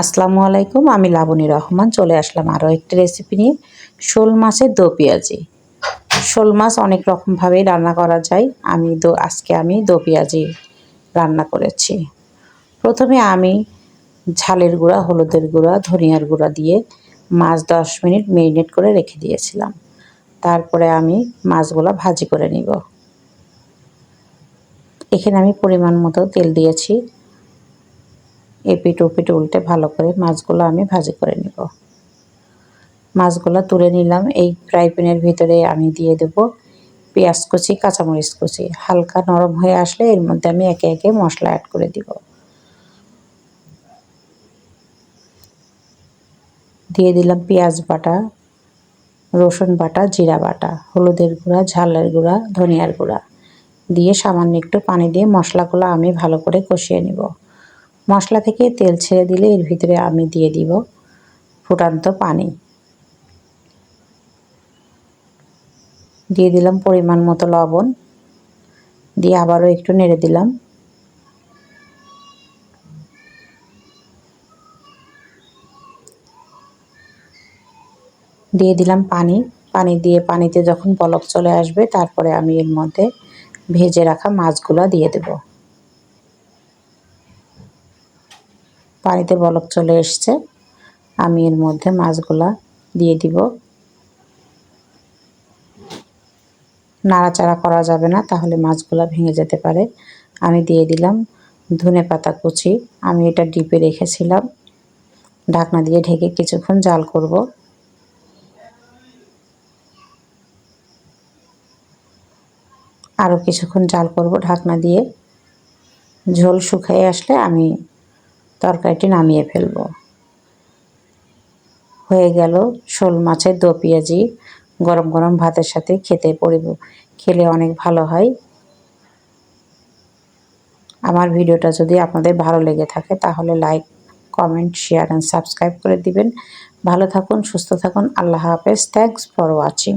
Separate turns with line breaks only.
আসসালামু আলাইকুম, আমি লাবণী রহমান। চলে আসলাম আরও একটি রেসিপি নিয়ে, শোল মাছের দো পেঁয়াজি। শোল মাছ অনেক রকমভাবেই রান্না করা যায়। আমি দো, আজকে আমি দো পেঁয়াজি রান্না করেছি। প্রথমে আমি ঝালের গুঁড়া, হলুদের গুঁড়া, ধনিয়ার গুঁড়া দিয়ে মাছ দশ মিনিট মেরিনেট করে রেখে দিয়েছিলাম। তারপরে আমি মাছগুলো ভাজি করে নিব। এখানে আমি পরিমাণ মতো তেল দিয়েছি। এপিট ওপিট উল্টে ভালো করে মাছগুলো আমি ভাজি করে নিব। মাছগুলো তুলে নিলাম। এই ফ্রাই প্যানের ভিতরে আমি দিয়ে দেব পেঁয়াজ কুচি, কাঁচামরিচ কুচি। হালকা নরম হয়ে আসলে এর মধ্যে আমি একে একে মশলা অ্যাড করে দিব। দিয়ে দিলাম পেঁয়াজ বাটা, রসুন বাটা, জিরা বাটা, হলুদের গুঁড়া, ঝালের গুঁড়া, ধনিয়ার গুঁড়া। দিয়ে সামান্য একটু পানি দিয়ে মশলাগুলো আমি ভালো করে কষিয়ে নিব। মশলা থেকে তেল ছেড়ে দিলে এর ভিতরে আমি দিয়ে দিব ফুটান্ত পানি। দিয়ে দিলাম পরিমাণ মতো লবণ। দিয়ে আবারও একটু নেড়ে দিলাম। দিয়ে দিলাম পানি। পানি দিয়ে পানিতে যখন বলক চলে আসবে, তারপরে আমি এর মধ্যে ভেজে রাখা মাছগুলো দিয়ে দেবো। পানিতে বলক চলে এসছে। আমি এর মধ্যে মাছগুলা দিয়ে দিব। নাড়াচাড়া করা যাবে না, তাহলে মাছগুলা ভেঙে যেতে পারে। আমি দিয়ে দিলাম ধনে পাতা কুচি। আমি এটা ডিপে রেখেছিলাম। ঢাকনা দিয়ে ঢেকে কিছুক্ষণ জাল করব। আরও কিছুক্ষণ জাল করব ঢাকনা দিয়ে। ঝোল শুকিয়ে আসলে আমি তরকারিটি নামিয়ে ফেলব। হয়ে গেল শোল মাছের দো পেঁয়াজি, গরম গরম ভাতের সাথে খেতে পড়িব খেলে অনেক ভালো হয়। আমার ভিডিওটা যদি আপনাদের ভালো লেগে থাকে তাহলে like comment share and subscribe করে দিবেন। ভালো থাকুন, সুস্থ থাকুন, আল্লাহ হাফেজ। Thanks for watching